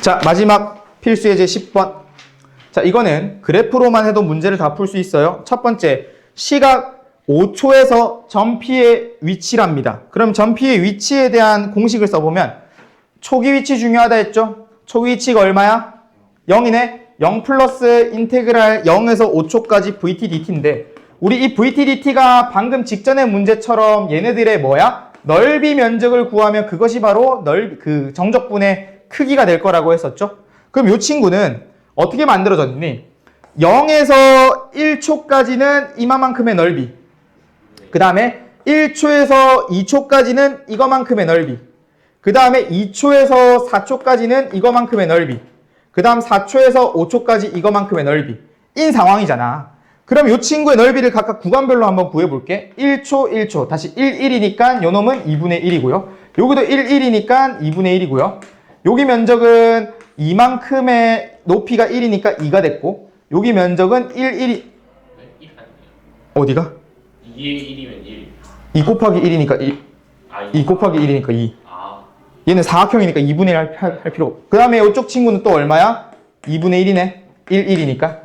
자, 마지막 필수 예제 10번. 자, 이거는 그래프로만 해도 문제를 다 풀 수 있어요. 첫 번째, 시각 5초에서 점피의 위치랍니다. 그럼 점피의 위치에 대한 공식을 써보면 초기 위치 중요하다 했죠? 초기 위치가 얼마야? 0이네. 0 플러스 인테그랄 0에서 5초까지 VTDT인데 우리 이 VTDT가 방금 직전의 문제처럼 얘네들의 뭐야? 넓이 면적을 구하면 그것이 바로 넓, 그 정적분의 크기가 될 거라고 했었죠? 그럼 이 친구는 어떻게 만들어졌니? 0에서 1초까지는 이마만큼의 넓이. 그 다음에 1초에서 2초까지는 이거만큼의 넓이. 그 다음에 2초에서 4초까지는 이거만큼의 넓이. 그 다음 4초에서 5초까지 이거만큼의 넓이. 인 상황이잖아. 그럼 이 친구의 넓이를 각각 구간별로 한번 구해볼게. 1초, 1초. 다시 1, 1이니까 요 놈은 2분의 1이고요. 여기도 1, 1이니까 2분의 1이고요. 여기 면적은 이만큼의 높이가 1이니까 2가 됐고 여기 면적은 1, 1이 네, 1 아니에요. 어디가? 2에 1이면 1. 2 곱하기 1이니까 2, 아, 2 곱하기 1이니까 2. 아, 얘는 사각형이니까 2분의 1 할, 할, 할 필요 없고. 그 다음에 이쪽 친구는 또 얼마야? 2분의 1이네. 1, 1이니까.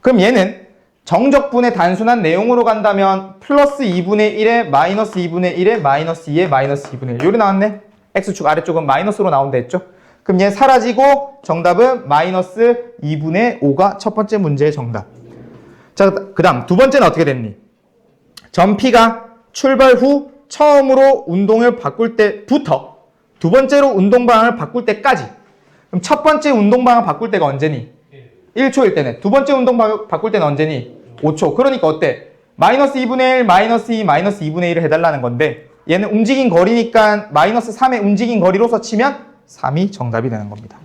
그럼 얘는 정적분의 단순한 내용으로 간다면 플러스 2분의 1에 마이너스 2분의 1에 마이너스 2에 마이너스 2분의 1. 요리 나왔네. X축 아래쪽은 마이너스로 나온다 했죠? 그럼 얘 사라지고 정답은 마이너스 2분의 5가 첫 번째 문제의 정답. 자, 그 다음 두 번째는 어떻게 됐니? 전피가 출발 후 처음으로 운동을 바꿀 때부터 두 번째로 운동 방향을 바꿀 때까지 그럼 첫 번째 운동 방향 바꿀 때가 언제니? 1초일 때네 두 번째 운동 방향 바꿀 때는 언제니? 5초 그러니까 어때? 마이너스 2분의 1, 마이너스 2, 마이너스 2분의 1을 해달라는 건데 얘는 움직인 거리니까 마이너스 3의 움직인 거리로서 치면 3이 정답이 되는 겁니다